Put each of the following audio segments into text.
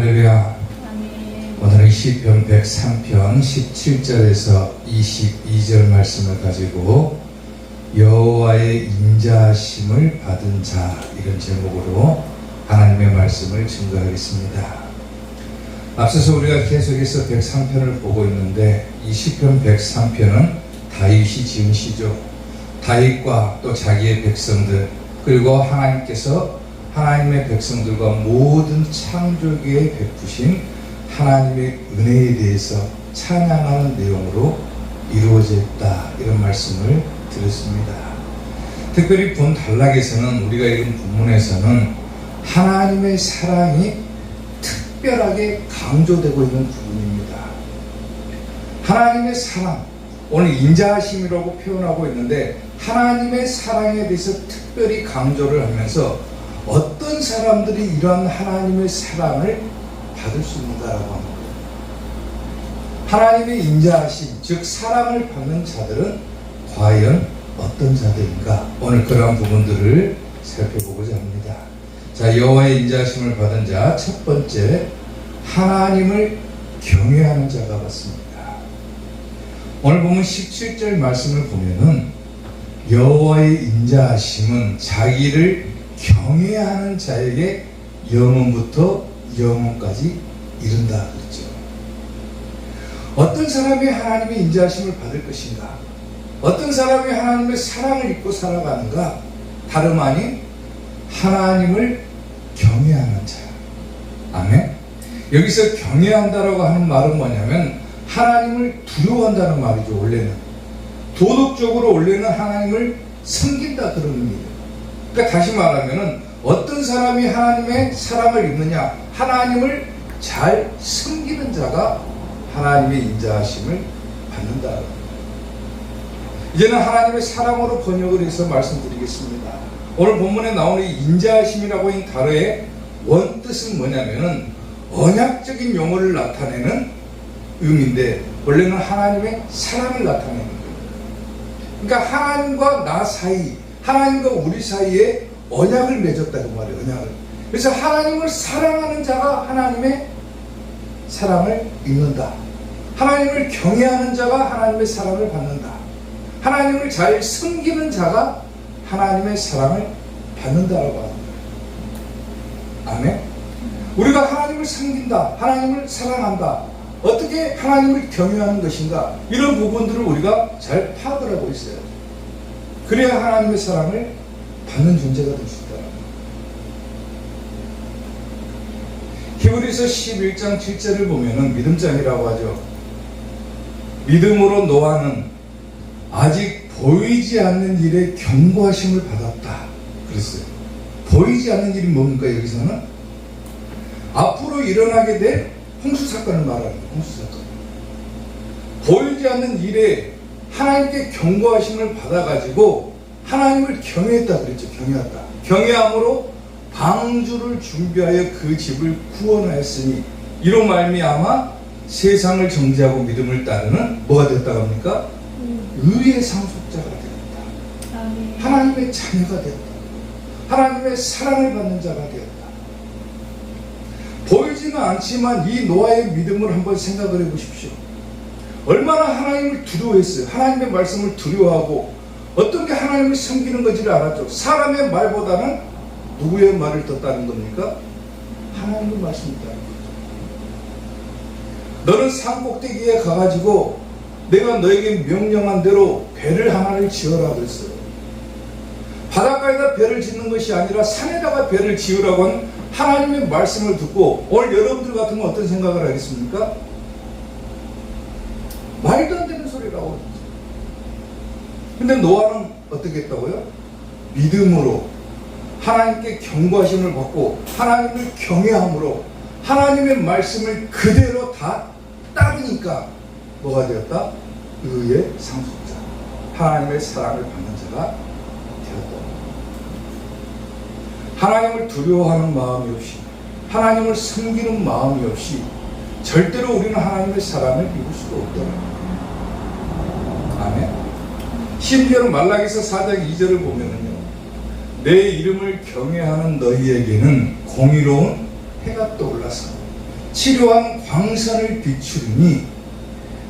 할렐루야. 오늘은 시편 103편 17절에서 22절 말씀을 가지고 여호와의 인자심을 받은 자 이런 제목으로 하나님의 말씀을 증거하겠습니다. 앞서서 우리가 계속해서 103편을 보고 있는데 이 시편 103편은 다윗이 지은 시죠. 다윗과 또 자기의 백성들 그리고 하나님께서 하나님의 백성들과 모든 창조계에 베푸신 하나님의 은혜에 대해서 찬양하는 내용으로 이루어져 있다 이런 말씀을 드렸습니다. 특별히 본 단락에서는 우리가 읽은 본문에서는 하나님의 사랑이 특별하게 강조되고 있는 부분입니다. 하나님의 사랑 오늘 인자하심이라고 표현하고 있는데 하나님의 사랑에 대해서 특별히 강조를 하면서 어떤 사람들이 이러한 하나님의 사랑을 받을 수 있는가라고 거예요. 하나님의 인자하심, 즉 사랑을 받는 자들은 과연 어떤 자들인가? 오늘 그러한 부분들을 살펴보고자 합니다. 자, 여호와의 인자하심을 받은 자 첫 번째 하나님을 경외하는 자가 받습니다. 오늘 보면 17절 말씀을 보면은 여호와의 인자하심은 자기를 경외하는 자에게 영원부터 영원까지 이른다 그랬죠. 어떤 사람이 하나님의 인자하심을 받을 것인가? 어떤 사람이 하나님의 사랑을 입고 살아가는가? 다름 아닌 하나님을 경외하는 자. 아멘. 여기서 경외한다라고 하는 말은 뭐냐면 하나님을 두려워한다는 말이죠. 원래는 도덕적으로 원래는 하나님을 섬긴다 그런 의미예요. 그러니까 다시 말하면은 어떤 사람이 하나님의 사랑을 입느냐? 하나님을 잘 섬기는 자가 하나님의 인자하심을 받는다. 이제는 하나님의 사랑으로 번역을 해서 말씀드리겠습니다. 오늘 본문에 나오는 이 인자하심이라고 하는 단어의 원뜻은 뭐냐면은 언약적인 용어를 나타내는 의미인데 원래는 하나님의 사랑을 나타내는 거예요. 그러니까 하나님과 나 사이, 하나님과 우리 사이에 언약을 맺었다 그 말이에요. 언약을. 그래서 하나님을 사랑하는 자가 하나님의 사랑을 입는다. 하나님을 경외하는 자가 하나님의 사랑을 받는다. 하나님을 잘 섬기는 자가 하나님의 사랑을 받는다라고 하는 거예요. 아멘. 우리가 하나님을 섬긴다. 하나님을 사랑한다. 어떻게 하나님을 경외하는 것인가? 이런 부분들을 우리가 잘 파악을 하고 있어요. 그래야 하나님의 사랑을 받는 존재가 될 수 있다. 히브리서 11장 7절을 보면은 믿음장이라고 하죠. 믿음으로 노아는 아직 보이지 않는 일에 경고하심을 받았다. 그랬어요. 보이지 않는 일이 뭡니까 여기서는? 앞으로 일어나게 될 홍수 사건을 말하는. 홍수 사건. 보이지 않는 일에 하나님께 경고하심을 받아가지고 하나님을 경외했다 그랬죠. 경외했다. 경외함으로 방주를 준비하여 그 집을 구원하였으니 이로 말미암아 세상을 정죄하고 믿음을 따르는 뭐가 됐다고 합니까? 의의 상속자가 되었다. 아멘. 하나님의 자녀가 되었다. 하나님의 사랑을 받는 자가 되었다. 보이지는 않지만 이 노아의 믿음을 한번 생각을 해 보십시오. 얼마나 하나님을 두려워했어요. 하나님의 말씀을 두려워하고 어떤 게 하나님을 섬기는 건지를 알았죠. 사람의 말보다는 누구의 말을 듣다는 겁니까? 하나님의 말씀을 따는 거죠. 너는 산 꼭대기에 가가지고 내가 너에게 명령한 대로 배를 하나를 지어라 그랬어요. 바닷가에다 배를 짓는 것이 아니라 산에다가 배를 지으라고 한 하나님의 말씀을 듣고 오늘 여러분들 같으면 어떤 생각을 하겠습니까? 말도 안 되는 소리라고. 근데 노아는 어떻게 했다고요? 믿음으로 하나님께 경고하심을 받고 하나님을 경외함으로 하나님의 말씀을 그대로 다 따르니까 뭐가 되었다? 의의 상속자. 하나님의 사랑을 받는 자가 되었다. 하나님을 두려워하는 마음이 없이 하나님을 섬기는 마음이 없이 절대로 우리는 하나님의 사랑을 입을 수가 없더라. 아멘. 심지어는 말라기서 4장 2절을 보면은요. 내 이름을 경외하는 너희에게는 공의로운 해가 떠올라서 치료한 광선을 비추니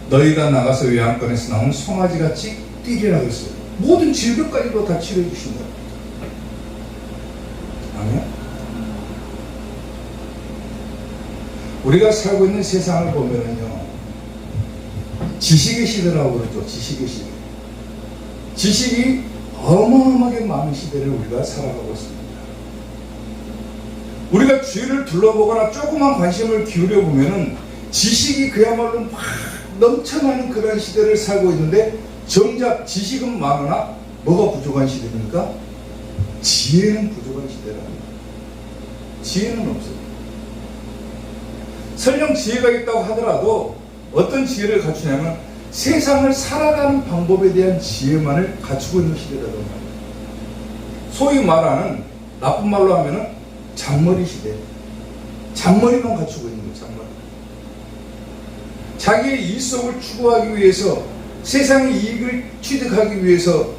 너희가 나가서 외양간에서 나온 송아지같이 뛰리라 그랬어요. 모든 질병까지도 다 치료해 주신다. 아멘. 우리가 살고 있는 세상을 보면은요, 지식의 시대라고 그러죠. 지식의 시대. 지식이 어마어마하게 많은 시대를 우리가 살아가고 있습니다. 우리가 주위를 둘러보거나 조그만 관심을 기울여 보면은 지식이 그야말로 막 넘쳐나는 그런 시대를 살고 있는데 정작 지식은 많으나 뭐가 부족한 시대입니까? 지혜는 부족한 시대랍니다. 지혜는 없어요. 설령 지혜가 있다고 하더라도 어떤 지혜를 갖추냐면 세상을 살아가는 방법에 대한 지혜만을 갖추고 있는 시대라는 말이에요. 소위 말하는 나쁜 말로 하면은 잔머리 시대. 잔머리만 갖추고 있는 거예요, 잔머리. 자기의 이성을 추구하기 위해서 세상의 이익을 취득하기 위해서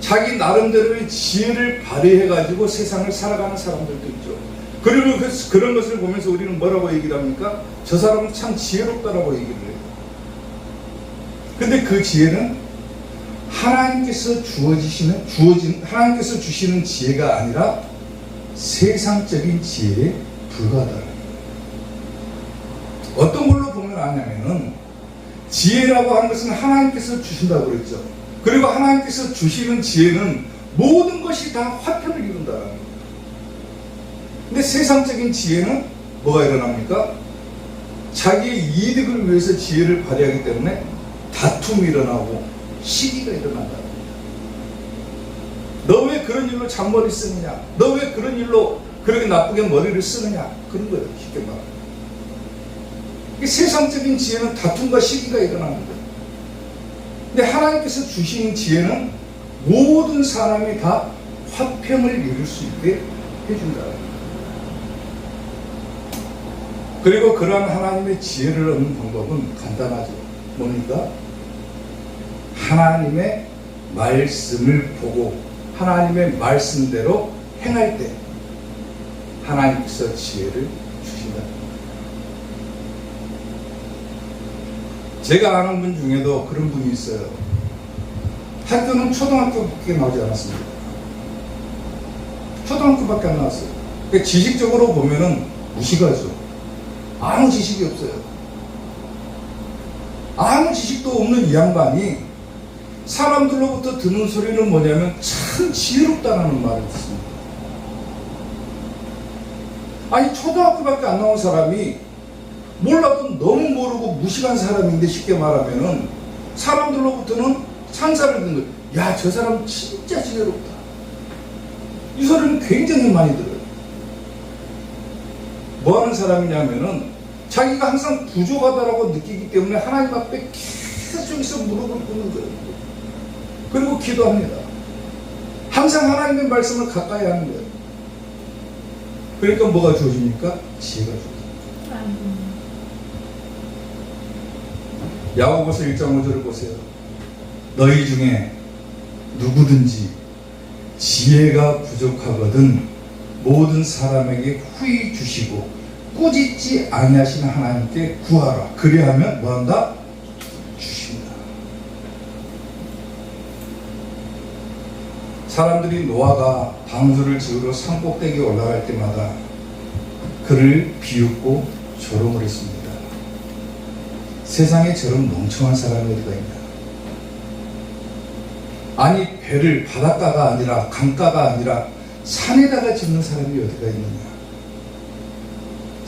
자기 나름대로의 지혜를 발휘해가지고 세상을 살아가는 사람들도 있죠. 그리고 그, 그런 것을 보면서 우리는 뭐라고 얘기를 합니까? 저 사람은 참 지혜롭다라고 얘기를 해요. 근데 그 지혜는 하나님께서 주어지시는, 주어진, 하나님께서 주시는 지혜가 아니라 세상적인 지혜에 불과하다는 거예요. 어떤 걸로 보면 아냐면은 지혜라고 하는 것은 하나님께서 주신다고 그랬죠. 그리고 하나님께서 주시는 지혜는 모든 것이 다 화평을 이룬다는. 근데 세상적인 지혜는 뭐가 일어납니까? 자기의 이득을 위해서 지혜를 발휘하기 때문에 다툼이 일어나고 시기가 일어난다. 너 왜 그런 일로 잔머리 쓰느냐? 너 왜 그런 일로 그렇게 나쁘게 머리를 쓰느냐? 그런 거예요. 쉽게 말하면. 이 세상적인 지혜는 다툼과 시기가 일어나는 거예요. 근데 하나님께서 주신 지혜는 모든 사람이 다 화평을 이룰 수 있게 해준다. 그리고 그러한 하나님의 지혜를 얻는 방법은 간단하죠. 뭡니까? 하나님의 말씀을 보고 하나님의 말씀대로 행할 때 하나님께서 지혜를 주신다. 제가 아는 분 중에도 그런 분이 있어요. 학교는 초등학교밖에 나오지 않았습니다. 초등학교밖에 안 나왔어요. 그러니까 지식적으로 보면은 무식하죠. 아무 지식이 없어요. 아무 지식도 없는 이 양반이 사람들로부터 듣는 소리는 뭐냐면 참 지혜롭다는 말을 듣습니다. 아니 초등학교밖에 안 나온 사람이 몰라도 너무 모르고 무식한 사람인데 쉽게 말하면은 사람들로부터는 찬사를 듣는 거예요. 야, 저 사람 진짜 지혜롭다. 이 소리는 굉장히 많이 들어요. 뭐 하는 사람이냐면은 자기가 항상 부족하다라고 느끼기 때문에 하나님 앞에 계속해서 무릎을 꿇는 거예요. 그리고 기도합니다. 항상 하나님의 말씀을 가까이 하는 거예요. 그러니까 뭐가 주어집니까? 지혜가 주어집니다. 야고보서 1장 5절을 보세요. 너희 중에 누구든지 지혜가 부족하거든 모든 사람에게 후히 주시고 꾸짖지 아니하시는 하나님께 구하라. 그리하면 뭐한다? 주신다. 사람들이 노아가 방주를 지으러 산꼭대기에 올라갈 때마다 그를 비웃고 조롱을 했습니다. 세상에 저런 멍청한 사람이 어디가 있냐? 아니 배를 바닷가가 아니라 강가가 아니라 산에다가 짓는 사람이 어디가 있느냐?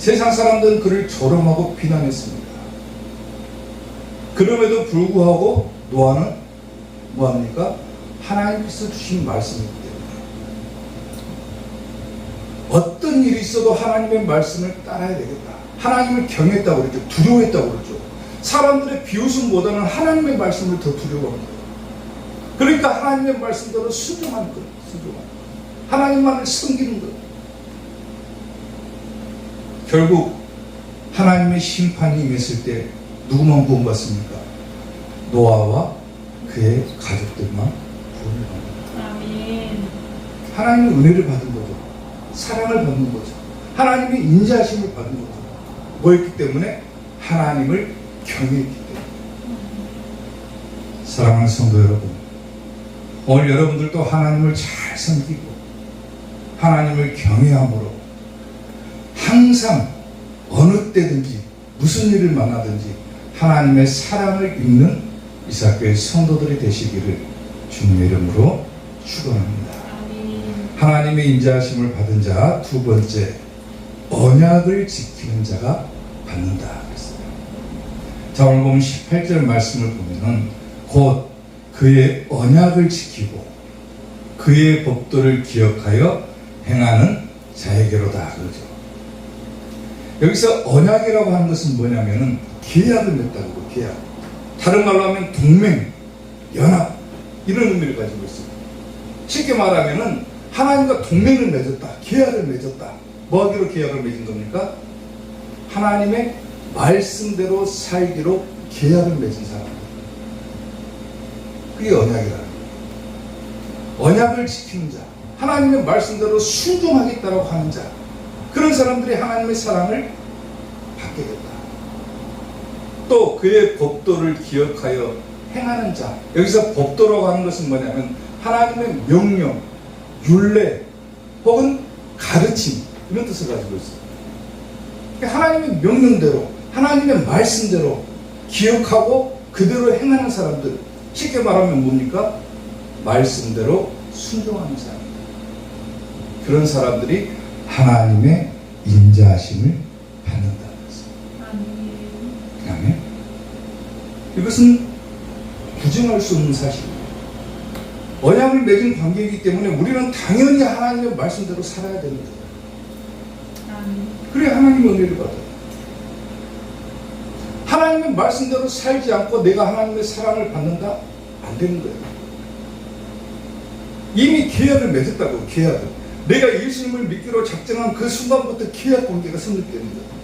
세상 사람들은 그를 조롱하고 비난했습니다. 그럼에도 불구하고 노아는 뭐합니까? 하나님께서 주신 말씀이기 때문에 어떤 일이 있어도 하나님의 말씀을 따라야 되겠다. 하나님을 경했다고 그랬죠. 두려워했다고 그랬죠. 사람들의 비웃음보다는 하나님의 말씀을 더 두려워합니다. 그러니까 하나님의 말씀대로 순종하는 거예요. 순종하는 거예요. 하나님만을 섬기는 거예요. 결국 하나님의 심판이 임했을 때 누구만 구원받습니까? 노아와 그의 가족들만 구원을. 아멘. 하나님의 은혜를 받은 거죠. 사랑을 받는 거죠. 하나님의 인자하심을 받은 거죠. 뭐였기 때문에 하나님을 경외했기 때문에 사랑하는 성도 여러분 오늘 여러분들도 하나님을 잘 섬기고 하나님을 경외함으로 항상 어느 때든지 무슨 일을 만나든지 하나님의 사랑을 입는 이사교의 성도들이 되시기를 주님의 이름으로 축원합니다. 하나님의 인자하심을 받은 자 두 번째 언약을 지키는 자가 받는다 그랬어요. 자 오늘 보면 18절 말씀을 보면은 곧 그의 언약을 지키고 그의 법도를 기억하여 행하는 자에게로다 그러죠. 여기서 언약이라고 하는 것은 뭐냐면은 계약을 맺다고 계약. 다른 말로 하면 동맹, 연합 이런 의미를 가지고 있습니다. 쉽게 말하면은 하나님과 동맹을 맺었다, 계약을 맺었다. 뭐 하기로 계약을 맺은 겁니까? 하나님의 말씀대로 살기로 계약을 맺은 사람. 그게 언약이라는 거예요. 언약을 지키는 자, 하나님의 말씀대로 순종하겠다라고 하는 자, 사람들이 하나님의 사랑을 받게 된다. 또 그의 법도를 기억하여 행하는 자. 여기서 법도라고 하는 것은 뭐냐면 하나님의 명령, 율례 혹은 가르침 이런 뜻을 가지고 있어요. 그러니까 하나님의 명령대로 하나님의 말씀대로 기억하고 그대로 행하는 사람들 쉽게 말하면 뭡니까? 말씀대로 순종하는 사람. 그런 사람들이 하나님의 인자하심을 받는다. 아멘. 이것은 부정할 수 없는 사실입니다. 언약을 맺은 관계이기 때문에 우리는 당연히 하나님의 말씀대로 살아야 됩니다. 그래야 하나님의 은혜를 받아요. 하나님의 말씀대로 살지 않고 내가 하나님의 사랑을 받는다? 안 되는 거예요. 이미 계약을 맺었다고, 계약을. 내가 예수님을 믿기로 작정한 그 순간부터 계약 관계가 거예요.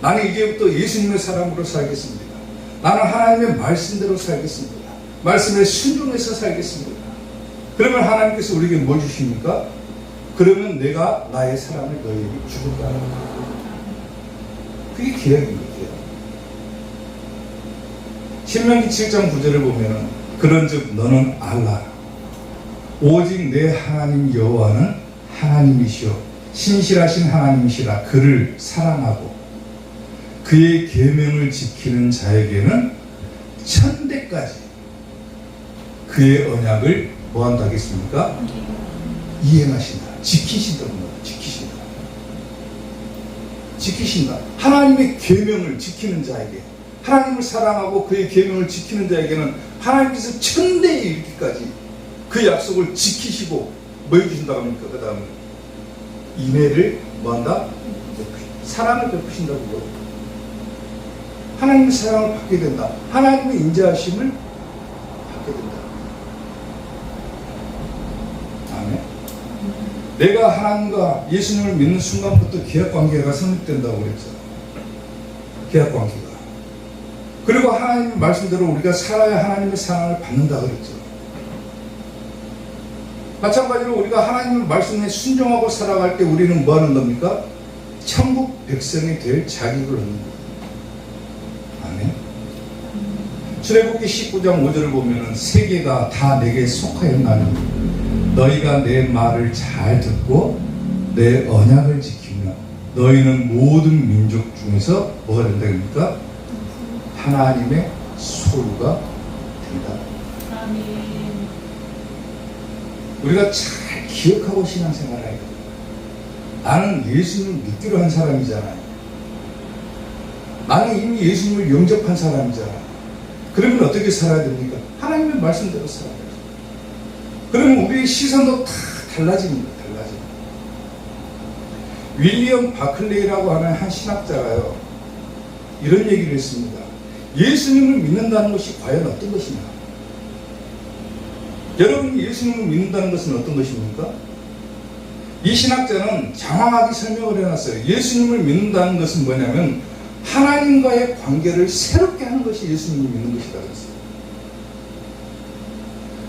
나는 이제부터 예수님의 사람으로 살겠습니다. 나는 하나님의 말씀대로 살겠습니다. 말씀에 순종해서 살겠습니다. 그러면 하나님께서 우리에게 뭘 주십니까? 그러면 내가 나의 사랑을 너희에게 주겠다. 그게 거예요. 신명기 7장 9절을 보면 그런즉 너는 알라 오직 내 하나님 여호와는 하나님이시요 신실하신 하나님이시라 그를 사랑하고 그의 계명을 지키는 자에게는 천대까지 그의 언약을 뭐 한다 하겠습니까? 이행하신다. 지키신다는. 지키신다. 지키신다. 하나님의 계명을 지키는 자에게 하나님을 사랑하고 그의 계명을 지키는 자에게는 하나님께서 천대에 이르기까지 그 약속을 지키시고 뭐 해주신다고 합니까? 그 다음에 인애를 뭐한다? 사랑을 베푸신다고 그래요. 하나님의 사랑을 받게 된다. 하나님의 인자하심을 받게 된다. 아멘. 내가 하나님과 예수님을 믿는 순간부터 계약 관계가 성립된다고 그랬죠. 계약 관계가. 그리고 하나님 말씀대로 우리가 살아야 하나님의 사랑을 받는다 그랬죠. 마찬가지로 우리가 하나님의 말씀에 순종하고 살아갈 때 우리는 뭐 하는 겁니까? 천국 백성이 될 자격을 얻는 거예요. 아멘. 출애굽기 19장 5절을 보면은 세계가 다 내게 속하였나니 너희가 내 말을 잘 듣고 내 언약을 지키며 너희는 모든 민족 중에서 뭐가 된다입니까? 하나님의 소유가 된다. 우리가 잘 기억하고 신앙생활을 해야. 나는 예수님을 믿기로 한 사람이잖아요. 나는 이미 예수님을 영접한 사람이잖아요. 그러면 어떻게 살아야 됩니까? 하나님의 말씀대로 살아야 돼요. 그러면 우리의 시선도 다 달라집니다. 달라집니다. 윌리엄 바클레이라고 하는 한 신학자가요. 이런 얘기를 했습니다. 예수님을 믿는다는 것이 과연 어떤 것이냐? 여러분이 예수님을 믿는다는 것은 어떤 것입니까? 이 신학자는 장황하게 설명을 해놨어요. 예수님을 믿는다는 것은 뭐냐면 하나님과의 관계를 새롭게 하는 것이 예수님을 믿는 것이다 그랬어요.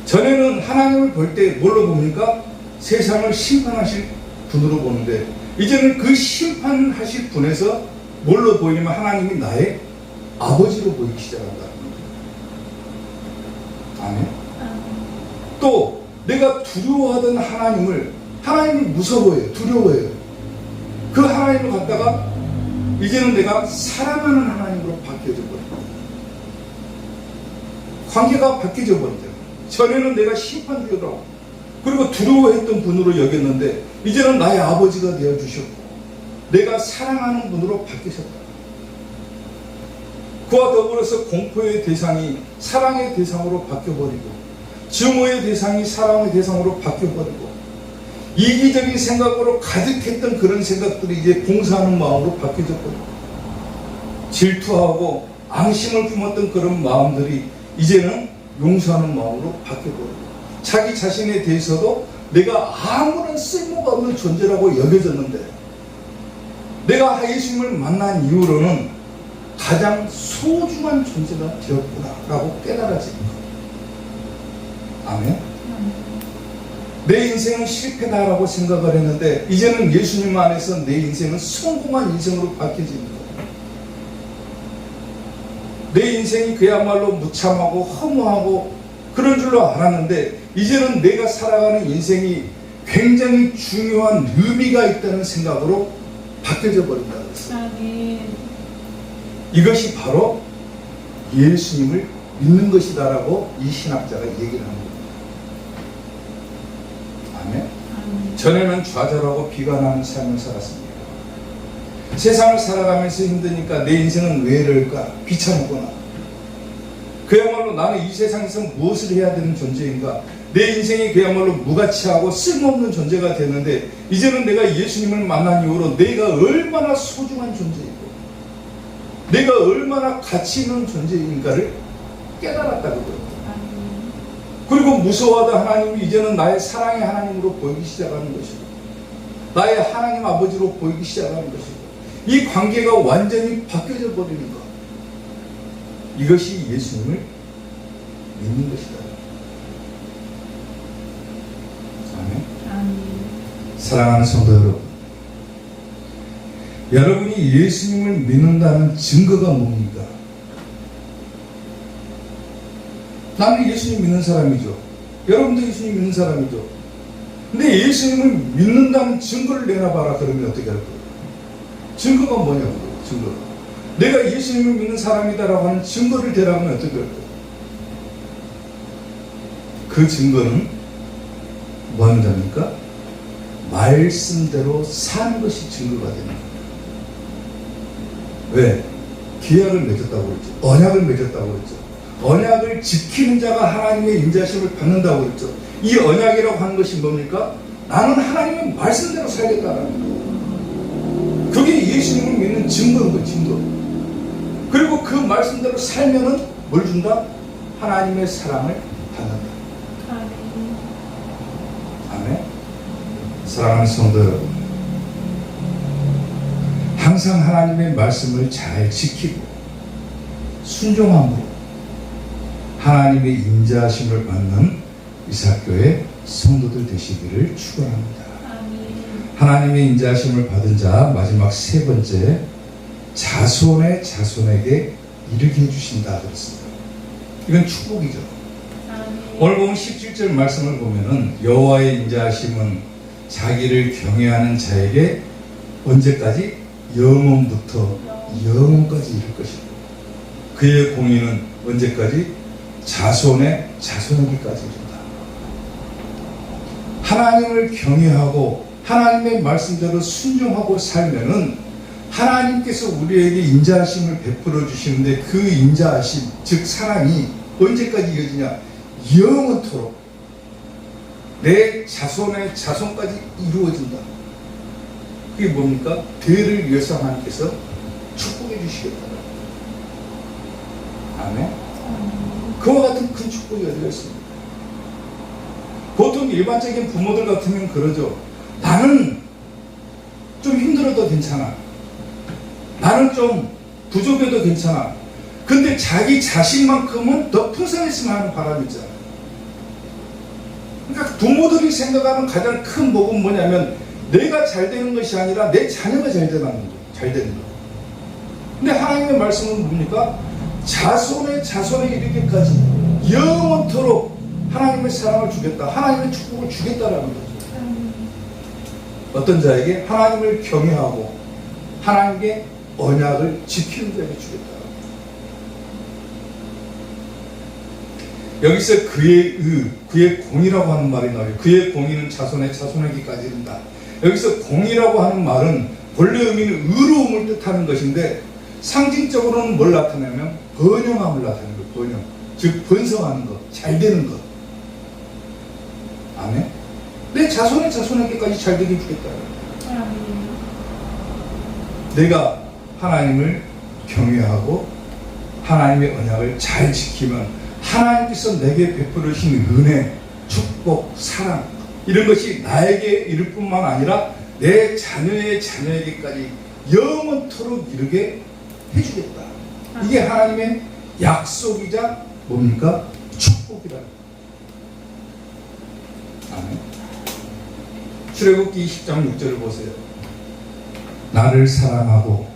전에는 하나님을 볼 때 뭘로 봅니까? 세상을 심판하실 분으로 보는데 이제는 그 심판하실 분에서 뭘로 보이냐면 하나님이 나의 아버지로 보이기 시작한다는 거예요. 아멘. 또 내가 두려워하던 하나님을 하나님이 무서워해요. 두려워해요. 그 하나님을 갖다가 이제는 내가 사랑하는 하나님으로 바뀌어져 버려요. 관계가 바뀌어져 버리죠. 전에는 내가 심판되더라고. 그리고 두려워했던 분으로 여겼는데 이제는 나의 아버지가 되어 주셨고 내가 사랑하는 분으로 바뀌셨다. 그와 더불어서 공포의 대상이 사랑의 대상으로 바뀌어버리고 증오의 대상이 사랑의 대상으로 바뀌어버리고 이기적인 생각으로 가득했던 그런 생각들이 이제 봉사하는 마음으로 바뀌어져 버리고 질투하고 앙심을 품었던 그런 마음들이 이제는 용서하는 마음으로 바뀌어버리고 자기 자신에 대해서도 내가 아무런 쓸모가 없는 존재라고 여겨졌는데 내가 예수님을 만난 이후로는 가장 소중한 존재가 되었구나라고 거예요. 아멘. 내 인생은 실패다라고 생각을 했는데 이제는 예수님 안에서 내 인생은 성공한 인생으로 거예요. 내 인생이 그야말로 무참하고 허무하고 그런 줄로 알았는데 이제는 내가 살아가는 인생이 굉장히 중요한 의미가 있다는 생각으로 바뀌어져 버린다. 이것이 바로 예수님을 믿는 것이다라고 이 신학자가 얘기를 합니다. 아멘. 아멘. 전에는 좌절하고 비관하는 삶을 살았습니다. 세상을 살아가면서 힘드니까 내 인생은 왜 이럴까? 귀찮구나. 그야말로 나는 이 세상에서 무엇을 해야 되는 존재인가? 내 인생이 그야말로 무가치하고 쓸모없는 존재가 되는데 이제는 내가 예수님을 만난 이후로 내가 얼마나 소중한 존재이고 내가 얼마나 가치 있는 존재인가를 깨달았다고 그래요. 그리고 무서워하던 하나님이 이제는 나의 사랑의 하나님으로 보이기 시작하는 것이고 나의 하나님 아버지로 보이기 시작하는 것이고 이 관계가 완전히 바뀌어져 버리는 것 이것이 예수님을 믿는 것이다 아멘 아멘. 사랑하는 성도 여러분 여러분이 예수님을 믿는다는 증거가 뭡니까? 나는 예수님 믿는 사람이죠. 여러분도 예수님 믿는 사람이죠. 근데 예수님을 믿는다는 증거를 내놔봐라 그러면 어떻게 할 거예요? 증거가 뭐냐고 증거. 내가 예수님을 믿는 사람이다라고 하는 증거를 대라면 어떻게 할 거예요? 그 증거는 뭐 자입니까? 말씀대로 사는 것이 증거가 되는 거예요. 왜? 계약을 맺었다고 그랬죠. 언약을 맺었다고 그랬죠. 언약을 지키는 자가 하나님의 인자심을 받는다고 그랬죠. 이 언약이라고 하는 것이 뭡니까? 나는 하나님의 말씀대로 살겠다는 거예요. 그게 예수님을 믿는 증거인 거예요, 증거. 그리고 그 말씀대로 살면은 뭘 준다? 하나님의 사랑을 받는다. 아멘. 아멘. 사랑하는 성도 여러분. 항상 하나님의 말씀을 잘 지키고 순종함으로 하나님의 인자하심을 받는 이사교의 성도들 되시기를 축원합니다. 하나님의 인자하심을 받은 자 마지막 세 번째 자손의 자손에게 이르게 해주신다 그랬습니다. 이건 축복이죠. 오늘 보면 17절 말씀을 보면은 여호와의 인자하심은 자기를 경외하는 자에게 언제까지 영원부터 영원까지 이를 것이고 그의 공의는 언제까지 자손의 자손에게까지 이른다. 하나님을 경외하고 하나님의 말씀대로 순종하고 살면은 하나님께서 우리에게 인자하심을 베풀어 주시는데 그 인자하심 즉 사랑이 언제까지 이어지냐 영원토록 내 자손의 자손까지 이루어진다. 그게 뭡니까? 대를 위해서 하나님께서 축복해 주시겠다. 아멘. 그와 같은 큰 축복이 열려 있습니다. 보통 일반적인 부모들 같으면 그러죠. 나는 좀 힘들어도 괜찮아. 나는 좀 부족해도 괜찮아. 근데 자기 자신만큼은 더 풍성했으면 하는 바람이 있잖아. 그러니까 부모들이 생각하는 가장 큰 복은 뭐냐면 내가 잘 되는 것이 아니라 내 자녀가 잘 되는 거, 잘 되는 거. 근데 하나님의 말씀은 뭡니까? 자손의 자손에 이르기까지 영원토록 하나님의 사랑을 주겠다. 하나님의 축복을 주겠다라는 거죠. 아멘. 어떤 자에게 하나님을 경외하고 하나님께 언약을 지키는 자에게 주겠다. 여기서 그의 의, 그의 공이라고 하는 말이 나와요. 그의 공의는 자손의 자손에게까지 이른다. 여기서 공이라고 하는 말은 본래 의미는 의로움을 뜻하는 것인데 상징적으로는 뭘 나타내냐면 번영함을 나타내는 거예요. 번영. 즉 번성하는 것, 잘 되는 것. 아멘. 내 자손의 자손에게까지 잘 되게 주겠다. 내가 하나님을 경외하고 하나님의 언약을 잘 지키면 하나님께서 내게 베풀으신 은혜, 축복, 사랑 이런 것이 나에게 이를 뿐만 아니라 내 자녀의 자녀에게까지 영원토록 이르게 해주겠다. 이게 하나님의 약속이자 뭡니까? 축복이다. 아멘. 출애굽기 20장 6절을 보세요. 나를 사랑하고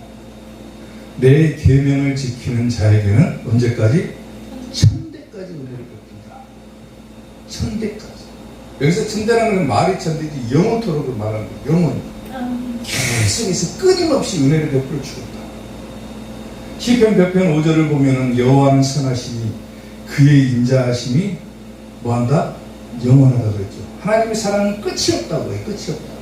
내 계명을 지키는 자에게는 언제까지 천대까지 은혜를 베푼다. 천대까지. 여기서 천대라는 건 말이 천대지 영원토록을 말하는 거예요. 영원. 아멘. 계속해서 끊임없이 은혜를 베풀어 주겠다. 시편 100편 5절을 보면은 여호와는 선하시니 그의 인자하심이 뭐한다? 영원하다 그랬죠. 하나님의 사랑은 끝이 없다고 해요. 끝이 없다.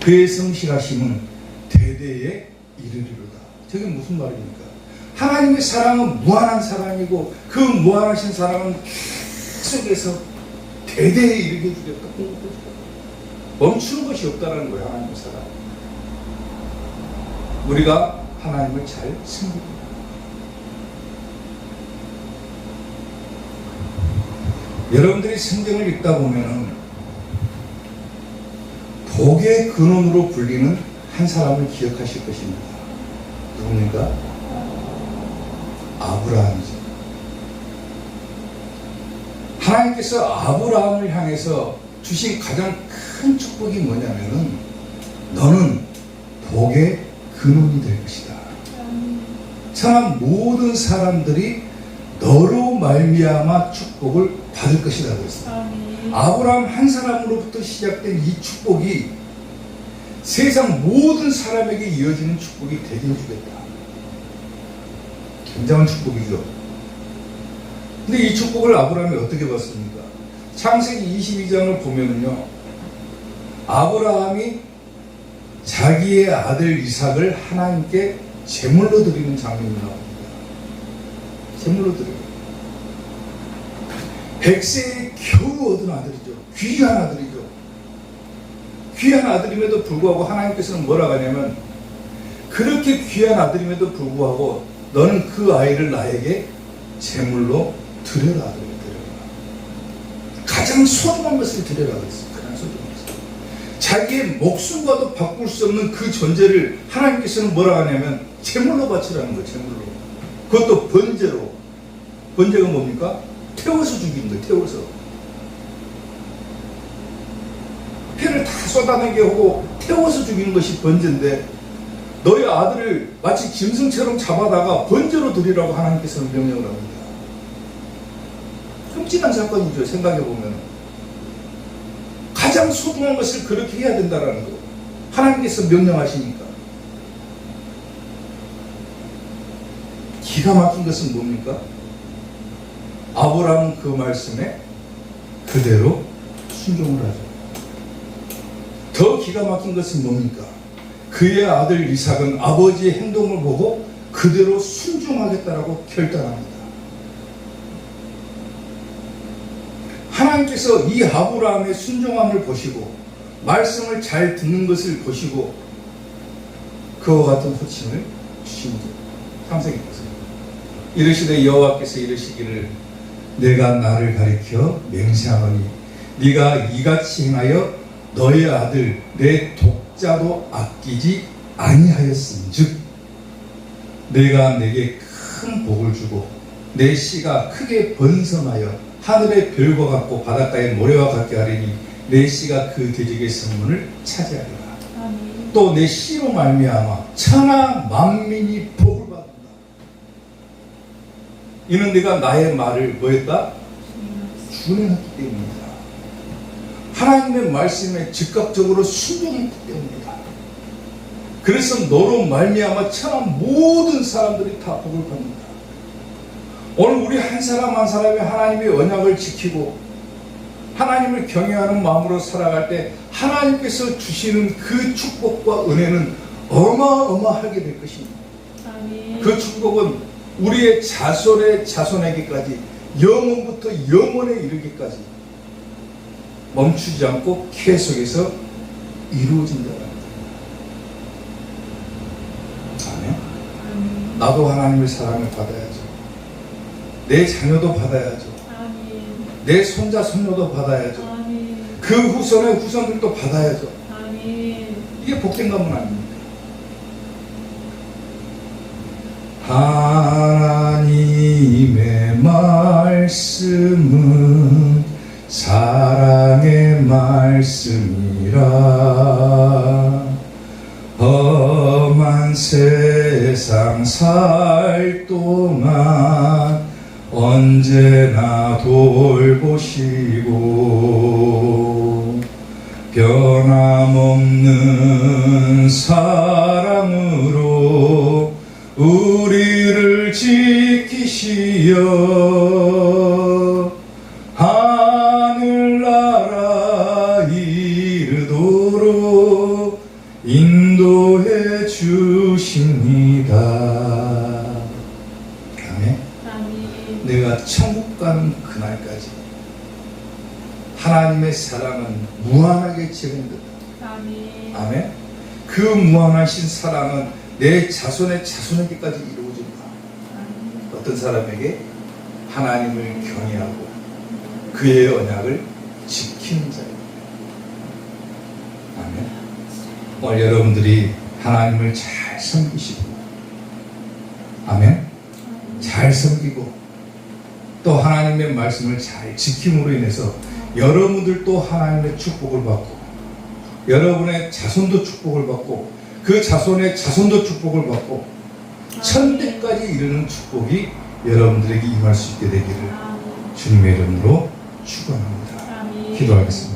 그의 성실하심은 대대에 이르리로다. 저게 무슨 말입니까? 하나님의 사랑은 무한한 사랑이고 그 무한하신 사랑은 계속해서 대대에 이르게 주겠다. 멈추는 것이 없다는 거예요. 하나님의 사랑. 우리가 하나님을 잘 섬기고 여러분들이 성경을 읽다 보면은 복의 근원으로 불리는 한 사람을 기억하실 것입니다. 누굽니까? 아브라함이죠. 하나님께서 아브라함을 향해서 주신 가장 큰 축복이 뭐냐면은 너는 복의 근원이 될 것이다. 천한 모든 사람들이 너로 말미암아 축복을 받을 것이라고 했습니다. 아브라함 한 사람으로부터 시작된 이 축복이 세상 모든 사람에게 이어지는 축복이 되게 해주겠다. 굉장한 축복이죠. 근데 이 축복을 아브라함이 어떻게 받습니까? 창세기 22장을 보면은요, 아브라함이 자기의 아들 이삭을 하나님께 제물로 드리는 장면이 나옵니다. 제물로 드려요. 백세에 겨우 얻은 아들이죠. 귀한 아들이죠. 귀한 아들임에도 불구하고 하나님께서는 뭐라고 하냐면 그렇게 귀한 아들임에도 불구하고 너는 그 아이를 나에게 제물로 드려라 드려라. 가장 소중한 것을 드려라 그랬어요. 자기의 목숨과도 바꿀 수 없는 그 존재를 하나님께서는 뭐라고 하냐면 제물로 바치라는 거예요. 제물로. 그것도 번제로. 번제가 뭡니까? 태워서 죽이는 거예요. 태워서. 피를 다 쏟아내게 하고 태워서 죽이는 것이 번제인데 너의 아들을 마치 짐승처럼 잡아다가 번제로 드리라고 하나님께서는 명령을 합니다. 끔찍한 사건이죠. 생각해 보면. 가장 소중한 것을 그렇게 해야 된다라는 거. 하나님께서 명령하시니까. 기가 막힌 것은 뭡니까? 아브라함은 그 말씀에 그대로 순종을 하죠. 더 기가 막힌 것은 뭡니까? 그의 아들 이삭은 아버지의 행동을 보고 그대로 순종하겠다라고 결단합니다. 하나님께서 이 아브라함의 순종함을 보시고 말씀을 잘 듣는 것을 보시고 그와 같은 호칭을 주십니다. 창세기 보세요. 이르시되 여호와께서 이르시기를 내가 나를 가리켜 맹세하노니 네가 이같이 행하여 너의 아들 내 독자도 아끼지 아니하였음즉 내가 내게 큰 복을 주고 내 씨가 크게 번성하여 하늘의 별과 같고 바닷가의 모래와 같게 하리니 내 씨가 그 대적의 성문을 차지하리라. 또 내 씨로 말미암아 천하 만민이 복을 받는다. 이는 네가 나의 말을 뭐했다? 순행했기 때문이다. 하나님의 말씀에 즉각적으로 순종했기 때문이다. 그래서 너로 말미암아 천하 모든 사람들이 다 복을 받는다. 오늘 우리 한 사람 한 사람이 하나님의 언약을 지키고 하나님을 경외하는 마음으로 살아갈 때 하나님께서 주시는 그 축복과 은혜는 어마어마하게 될 것입니다. 아멘. 그 축복은 우리의 자손의 자손에게까지 영원부터 영원에 이르기까지 멈추지 않고 계속해서 이루어진다는. 아멘. 나도 하나님의 사랑을 받아야죠. 내 자녀도 받아야죠. 아멘. 내 손자 손녀도 받아야죠. 아멘. 그 후손의 후손들도 받아야죠. 아멘. 이게 복된 가문 아닙니까? 하나님의 말씀은 사랑의 말씀이라 험한 세상 살 언제나 돌보시고 변함없는 사랑으로 우리를 지키시어 아멘. 아멘. 그 무한하신 사랑은 내 자손의 자손에게까지 이루어진다. 아멘. 어떤 사람에게 하나님을 경외하고 그의 언약을 지키는 자입니다. 아멘. 오늘 여러분들이 하나님을 잘 섬기시고, 아멘. 잘 섬기고, 또 하나님의 말씀을 잘 지킴으로 인해서 여러분들도 하나님의 축복을 받고, 여러분의 자손도 축복을 받고, 그 자손의 자손도 축복을 받고, 천대까지 이르는 축복이 여러분들에게 임할 수 있게 되기를. 주님의 이름으로 축원합니다. 기도하겠습니다.